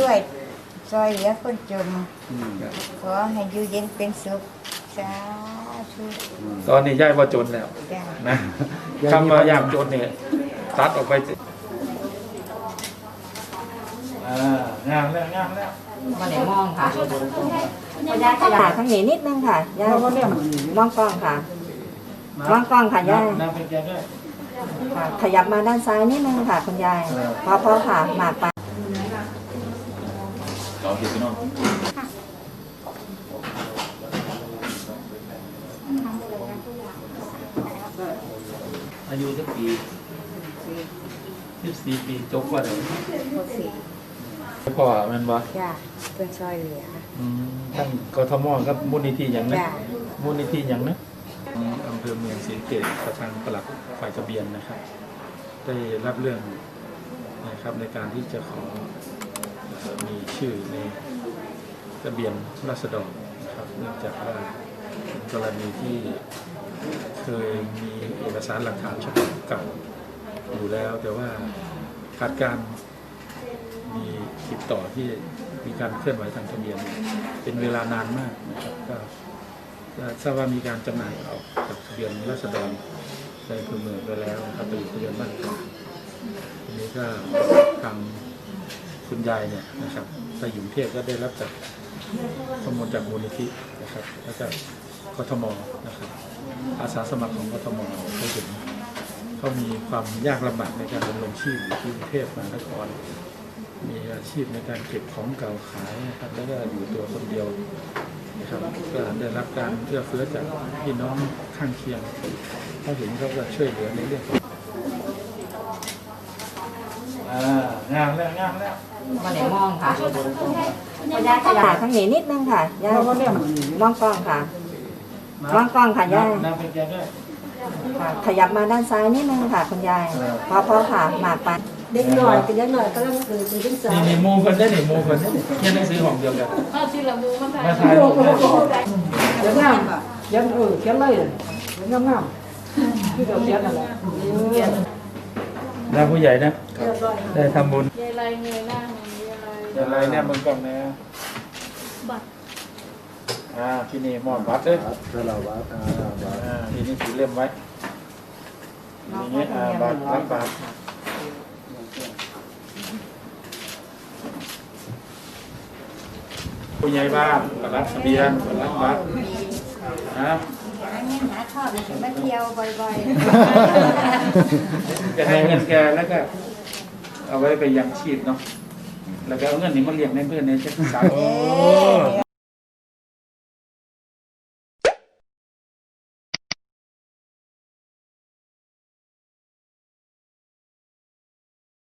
ด้วย ซอยเหลือคนจนอืมขอให้อยู่เย็นเป็นสุขสาธุตอนนี้ย่ายว่าจนแล้วจ้านะคำว่ายากจนเนี่ยตัดออกไปสิอ่างามแล้วงามแล้วมาไหนมองค่ะย่าขยับทั้งนี้นิดนึงค่ะย่ามองกล้องค่ะมองกล้องค่ะย่านั่งเป็นแกด้วยค่ะขยับมาด้านซ้ายนิดนึงค่ะคุณยายเออพอพอค่ะหมากไป เราเห็นพี่น้องอายุสักปีสิบสี่ปีจบว่าเดี๋ยวโอเคพ่อแมันบ่จ้าเป็นซอยเหลืออืมท่านกทมครับมูลนิธิอย่างนะจ้ามูลนิธิอย่างนะอืมอำเภอเมืองศรีสะเกษประธานปลัดฝ่ายทะเบียนนะครับ ได้รับเรื่องนะครับในการที่จะขอเอ่อ มีชื่อในทะเบียนราษฎรนะครับเนื่องจากว่ากรณีที่เคยมีเอกสารหลักฐานฉบับเก่าอยู่แล้ว แต่ว่าขาดการมีติดต่อที่มีการเคลื่อนไหวทางทะเบียน เป็นเวลานานมากนะครับก็ทราบว่ามีการจำหน่ายออกจากทะเบียนราษฎรในอำเภอเมืองไปแล้วนะครับไปอยู่ทะเบียนบ้านเกิดทีนี้ก็ทาง คุณยายเนี่ยนะครับไปอยู่กรุงเทพก็ได้รับจากข้อมูลจากมูลนิธินะครับ แล้วก็กทมนะครับ อาสาสมัครของกทมเขาเห็นเขามีความยากลำบากในการดำรงชีพอยู่ที่กรุงเทพมหานครมีอาชีพในการเก็บของเก่าขายนะครับ แล้วก็อยู่ตัวคนเดียวนะครับก็ได้รับการเอื้อเฟื้อจากพี่น้องข้างเคียงเขาเห็นเขาก็ช่วยเหลือในเรื่องของ งามแล้วงามแล้วมาไหนมองค่ะย่าขยับทั้งนี้นิดนึงค่ะย่ามองกล้องค่ะมองกล้องค่ะย่านั่งเป็นแกด้วยค่ะขยับมาด้านซ้ายนิดนึงค่ะคุณยายเออพอพอค่ะหมากไปเด็กหน่อยเป็นเด็กหน่อยก็ต้องคือเป็นลูกสาวนี่นี่หมูคนได้นี่หมูคนได้นี่เรียนหนังสือของเดียวกันเอาทีละมูมาถ่ายมาถ่ายรูปด้วยเดี๋ยวงามเขียนเออเขียนเลยเดี๋ยวงามงามที่เราเขียนนั่นแห ละแล้วผู้ใหญ่นะได้ทำบุญยายไรเงยหน้าหนียายไรอะไรเนี่ยมึงกล้องนะบัตรอ่าที่นี่มอบบัตรเลยสารวัตรอ่าวัดอ่าทีนี้ถือเล่มไว้อย่างเงี้ยอ่าบัตรรับบาทผู้ใหญ่บ้านก็รับทะเบียนก็รับบัตรนะ อันนี้หาทอดมาเที่ยวบ่อย จะให้เงินแกแล้วก็ เอาไว้ไปยังชีพเนาะแล้วก็เอาเงินนี้มาเลี้ยงในเพื่อนในเช็คสามๆเอ๊ะ